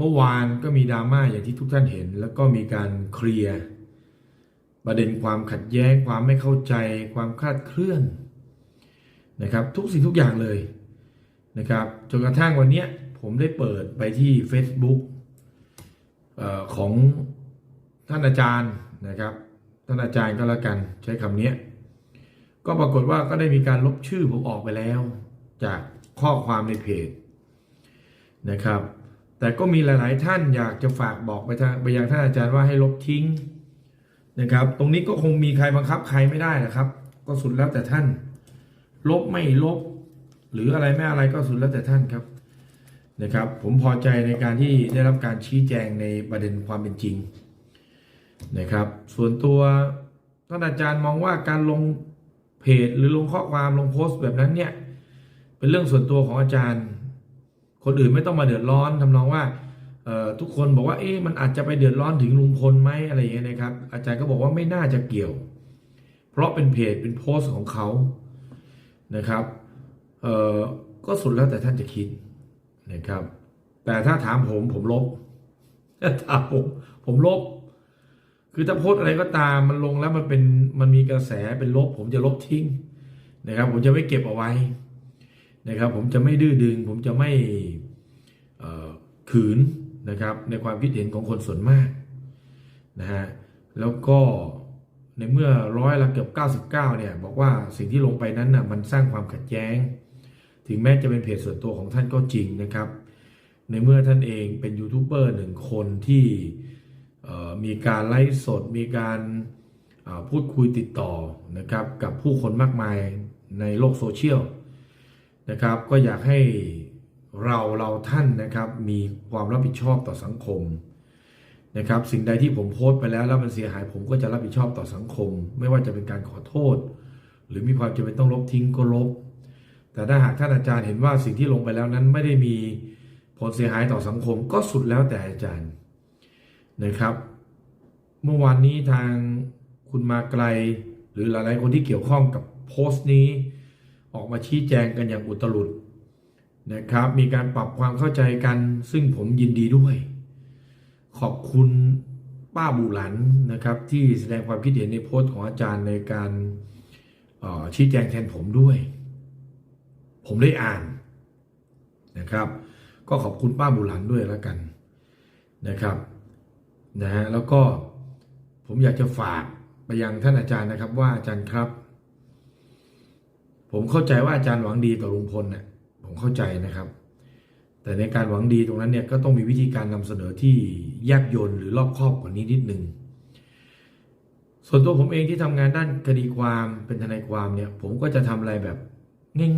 เมื่อวานก็มีดราม่าอย่างที่ทุกท่านเห็น แล้วก็มีการเคลียร์ประเด็นความขัดแย้งความไม่เข้าใจ ความคลาดเคลื่อนนะครับ ทุกสิ่งทุกอย่างเลยนะครับจนกระทั่งวันนี้ผมได้เปิดไปที่ Facebook ออของท่านอาจารย์นะครับท่านอาจารย์ก็แล้วกันใช้คำนี้ก็ปรากฏว่าก็ได้มีการลบชื่อผมออกไปแล้ว จากข้อความในเพจนะครับ แต่ก็มีหลาย ๆ ท่านอยากจะฝากบอกไปทางไปยังท่านอาจารย์ว่าให้ลบทิ้งนะครับ ตรงนี้ก็คงมีใครบังคับใครไม่ได้นะครับ ก็สุดแล้วแต่ท่าน ลบไม่ลบ หรืออะไรไม่อะไรก็สุดแล้วแต่ท่านครับนะครับ ผมพอใจในการที่ได้รับการชี้แจงในประเด็นความเป็นจริงนะครับ ส่วนตัวท่านอาจารย์มองว่าการลงเพจหรือลงข้อความลงโพสต์แบบนั้นเนี่ยเป็นเรื่องส่วนตัวของอาจารย์ คนอื่นไม่ต้องมาเดือดร้อนทำนองว่าทุกคนบอกว่าเอ๊ะมันอาจจะไปเดือดร้อนถึงลุงพลไหมอะไรอย่างเงี้ยนะครับ อาจารย์ก็บอกว่าไม่น่าจะเกี่ยว เพราะเป็นเพจเป็นโพสต์ของเขานะครับเออก็สุดแล้วแต่ท่านจะคิดนะครับ แต่ถ้าถามผมผมลบถ้าถามผมผมลบ คือถ้าโพสอะไรก็ตามมันลงแล้วมันเป็นมันมีกระแสเป็นลบ ผมจะลบทิ้งนะครับ ผมจะไม่เก็บเอาไว้ นะครับ ผมจะไม่ดื้อดึง ผมจะไม่ขืนนะครับ ในความคิดเห็นของคนส่วนมากนะฮะแล้วก็ในเมื่อร้อยละเกือบ 99เนี่ยบอกว่าสิ่งที่ลงไปนั้นน่ะมันสร้างความขัดแย้ง ถึงแม้จะเป็นเพจส่วนตัวของท่านก็จริงนะครับ ในเมื่อท่านเองเป็นยูทูบเบอร์หนึ่งคนที่มีการไลฟ์สดมีการพูดคุยติดต่อนะครับกับผู้คนมากมายในโลกโซเชียล นะครับ ก็อยากให้เราเราท่านนะครับมีความรับผิดชอบต่อสังคมนะครับ สิ่งใดที่ผมโพสต์ไปแล้วแล้วมันเสียหายผมก็จะรับผิดชอบต่อสังคม ไม่ว่าจะเป็นการขอโทษ หรือมีความจำเป็นต้องลบทิ้งก็ลบ แต่ถ้าหากท่านอาจารย์เห็นว่าสิ่งที่ลงไปแล้วนั้นไม่ได้มีผลเสียหายต่อสังคมก็สุดแล้วแต่อาจารย์นะครับ เมื่อวานนี้ทางคุณมาไกล หรือหลายๆคนที่เกี่ยวข้องกับโพสต์นี้ ออกมาชี้แจงกันอย่างอุตลุดนะครับ มีการปรับความเข้าใจกัน ซึ่งผมยินดีด้วย ขอบคุณป้าบุหลันนะครับ ที่แสดงความคิดเห็นในโพสต์ของอาจารย์ในการออชี้แจงแทนผมด้วย ผมได้อ่านนะครับ ก็ขอบคุณป้าบุหลันด้วยแล้วกันนะครับนะฮะแล้วก็ผมอยากจะฝากไปยังท่านอาจารย์นะครับว่าอาจารย์ครับ ผมเข้าใจว่าอาจารย์หวังดีต่อลุงพลเนี่ยผมเข้าใจนะครับ แต่ในการหวังดีตรงนั้นเนี่ยก็ต้องมีวิธีการนำเสนอที่แยบยลหรือรอบครอบกว่านี้นิดนึงส่วนตัวผมเองที่ทำงานด้านคดีความเป็นทนายความเนี่ย ผมก็จะทำอะไรแบบ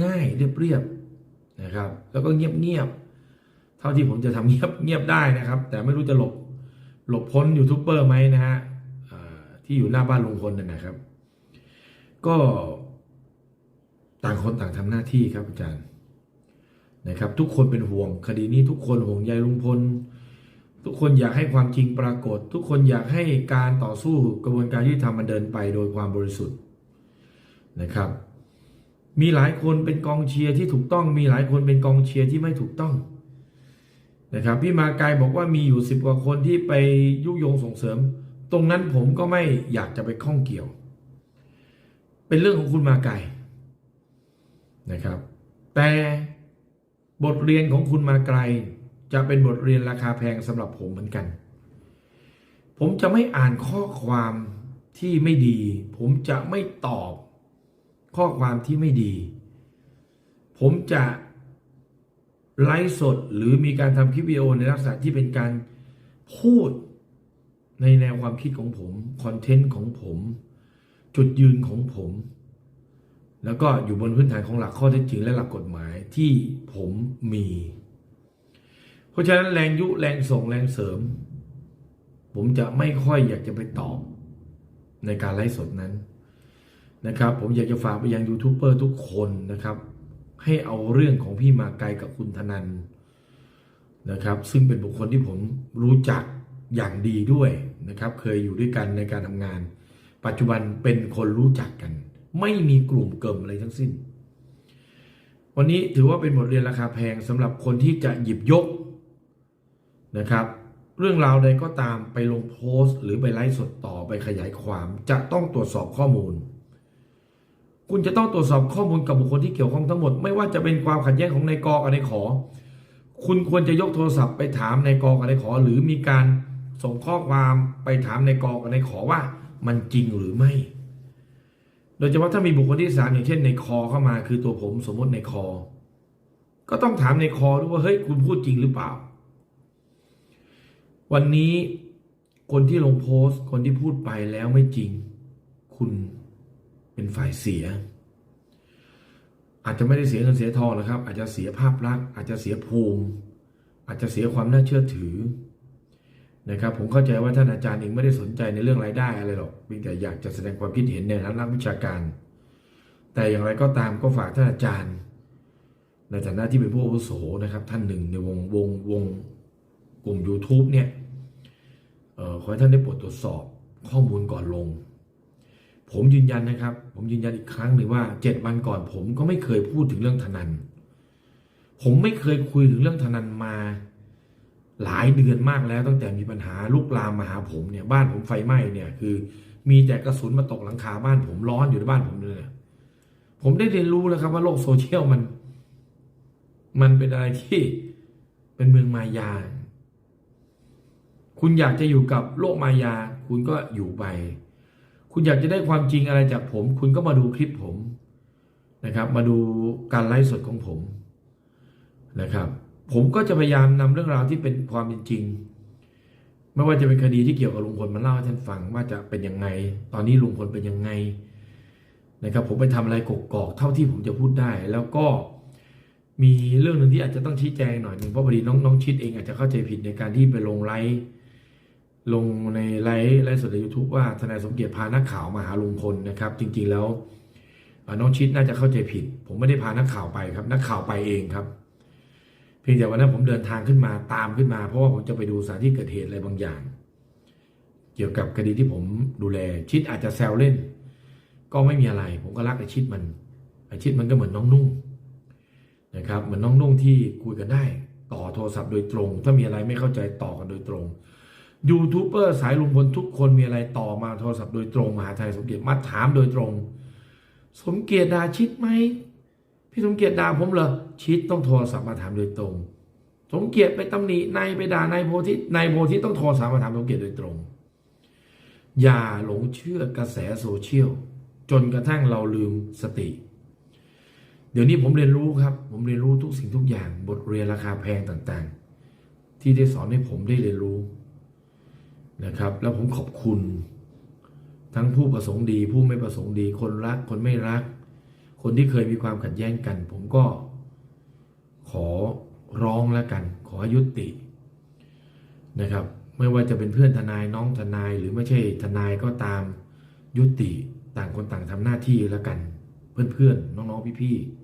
ง่ายๆ เรียบๆนะครับ แล้วก็เงียบๆเท่าที่ผมจะทำเงียบเงียบได้นะครับ แต่ไม่รู้จะหลบหลบพ้นยูทูบเบอร์ไหมนะฮะที่อยู่หน้าบ้านลุงพลนั่นนะครับ ก็ ต่างคนต่างทำหน้าที่ครับอาจารย์นะครับ ทุกคนเป็นห่วง คดีนี้ทุกคนห่วงใยลุงพล ทุกคนอยากให้ความจริงปรากฏ ทุกคนอยากให้การต่อสู้กระบวนการยุติธรรมมันเดินไปโดยความบริสุทธิ์นะครับ มีหลายคนเป็นกองเชียร์ที่ถูกต้อง มีหลายคนเป็นกองเชียร์ที่ไม่ถูกต้องนะครับพี่มาไกายบอกว่ามีอยู่สิบกว่าคนที่ไปยุยงส่งเสริม ตรงนั้นผมก็ไม่อยากจะไปข้องเกี่ยว เป็นเรื่องของคุณมาไกาย นะครับ แต่บทเรียนของคุณมาไกล จะเป็นบทเรียนราคาแพงสำหรับผมเหมือนกัน ผมจะไม่อ่านข้อความที่ไม่ดี ผมจะไม่ตอบข้อความที่ไม่ดี ผมจะไลฟ์สดหรือมีการทำคลิปวิดีโอในลักษณะที่เป็นการพูดในแนวความคิดของผม คอนเทนต์ของผม จุดยืนของผม แล้วก็อยู่บนพื้นฐานของหลักข้อเท็จจริงและหลักกฎหมายที่ผมมี เพราะฉะนั้นแรงยุแรงส่งแรงเสริม ผมจะไม่ค่อยอยากจะไปตอบในการไลฟ์สดนั้นนะครับ ผมอยากจะฝากไปยังยูทูบเบอร์ทุกคนนะครับ ให้เอาเรื่องของพี่มาไกลกับคุณธนันนะครับ ซึ่งเป็นบุคคลที่ผมรู้จักอย่างดีด้วยนะครับ เคยอยู่ด้วยกันในการทำงาน ปัจจุบันเป็นคนรู้จักกัน ไม่มีกลุ่มเกิมอะไรทั้งสิ้น วันนี้ถือว่าเป็นบทเรียนราคาแพงสำหรับคนที่จะหยิบยกนะครับ เรื่องราวใดก็ตามไปลงโพสต์ หรือไปไลฟ์สดต่อไปขยายความจะต้องตรวจสอบข้อมูล คุณจะต้องตรวจสอบข้อมูลกับบุคคลที่เกี่ยวข้องทั้งหมด ไม่ว่าจะเป็นความขัดแย้งของนายกกับนายขอ คุณควรจะยกโทรศัพท์ไปถามนายกกับนายขอ หรือมีการส่งข้อความไปถามนายกกับนายขอว่ามันจริงหรือไม่ ดยเฉพาะถ้ามีบุคคลที่สามอย่างเช่นในคอเข้ามาคือตัวผมสมมติในคอ ก็ต้องถามในคอด้วยว่าเฮ้ยคุณพูดจริงหรือเปล่า วันนี้คนที่ลงโพสต์ คนที่พูดไปแล้วไม่จริง คุณเป็นฝ่ายเสีย อาจจะไม่ได้เสียเงินเสียทองนะครับ อาจจะเสียภาพลักษณ์อาจจะเสียภูมิ อาจจะเสียความน่าเชื่อถือ นะครับผมเข้าใจว่าท่านอาจารย์เองไม่ได้สนใจในเรื่องรายได้อะไรหรอกเพียงแต่อยากจะแสดงความคิดเห็นในฐานะนักวิชาการ แต่อย่างไรก็ตามก็ฝากท่านอาจารย์ ในฐานะที่เป็นผู้อาวุโสนะครับท่านหนึ่งในวงวงวงกลุ่ม YouTube เนี่ยออขอให้ท่านได้โปรดตรวจสอบข้อมูลก่อนลง ผมยืนยันนะครับ ผมยืนยันอีกครั้งหนึ่งว่าเจ็ดวันก่อนผมก็ไม่เคยพูดถึงเรื่องธนัน ผมไม่เคยคุยถึงเรื่องธนันมา หลายเดือนมากแล้วตั้งแต่มีปัญหาลุกลามมาหาผมเนี่ยบ้านผมไฟไหม้เนี่ยคือ มีแต่กระสุนมาตกหลังคาบ้านผมร้อนอยู่ในบ้านผมเลยเนี่ยผมได้เรียนรู้แล้วครับว่าโลกโซเชียลมัน มันเป็นอะไรที่เป็นเมืองมายา คุณอยากจะอยู่กับโลกมายา คุณก็อยู่ไป คุณอยากจะได้ความจริงอะไรจากผม คุณก็มาดูคลิปผมนะครับ มาดูการไลฟ์สดของผมนะครับ ผมก็จะพยายามนำเรื่องราวที่เป็นความเป็นจริง ไม่ว่าจะเป็นคดีที่เกี่ยวกับลุงพลมาเล่าให้ท่านฟังว่าจะเป็นยังไง ตอนนี้ลุงพลเป็นยังไงนะครับผมไปทำอะไรกกอกเท่าที่ผมจะพูดได้ แล้วก็มีเรื่องหนึ่งที่อาจจะต้องชี้แจงหน่อยหนึ่งเพราะพอดีน้องน้องชิดเองอาจจะเข้าใจผิดในการที่ไปลงไลฟ์ลงในไลฟ์ไลฟ์สดในยูทูบว่าทนายสมเกียรติพานักข่าวมาหาลุงพลนะครับ จริงๆแล้วน้องชิดน่าจะเข้าใจผิด ผมไม่ได้พานักข่าวไปครับ นักข่าวไปเองครับ เพียงแต่วันนั้นผมเดินทางขึ้นมาตามขึ้นมา เพราะว่าผมจะไปดูสถานที่เกิดเหตุอะไรบางอย่าง เกี่ยวกับคดีที่ผมดูแลชิดอาจจะแซวเล่น ก็ไม่มีอะไร ผมก็รักไอชิดมันไอชิดมันก็เหมือนน้องนุ่งนะครับเหมือนน้องนุ่งที่คุยกันได้ ต่อโทรศัพท์โดยตรง ถ้ามีอะไรไม่เข้าใจต่อกันโดยตรงยูทูบเบอร์สายลุงพลทุกคนมีอะไรต่อมาโทรศัพท์โดยตรงมหาไทยสมเกียรติมาถามโดยตรง สมเกียรติดาชิดไหม พี่สมเกียรติด่าผมเหรอชิดต้องโทรศัพท์มาถามโดยตรง สมเกียรติไปตำหนินายไปด่านายโพธินายโพธิต้องโทรศัพท์มาถามสมเกียรติโดยตรง อย่าหลงเชื่อกระแสโซเชียลจนกระทั่งเราลืมสติ เดี๋ยวนี้ผมเรียนรู้ครับ ผมเรียนรู้ทุกสิ่งทุกอย่าง บทเรียนราคาแพงต่างๆ ที่ได้สอนให้ผมได้เรียนรู้นะครับ แล้วผมขอบคุณ ทั้งผู้ประสงค์ดี ผู้ไม่ประสงค์ดีคนรักคนไม่รัก คนที่เคยมีความขัดแย้งกัน ผมก็ขอร้องแล้วกัน ขอยุตินะครับ ไม่ว่าจะเป็นเพื่อนทนายน้องทนายหรือไม่ใช่ทนายก็ตามยุติต่างคนต่างทำหน้าที่แล้วกัน เพื่อนๆน้องๆพี่ๆ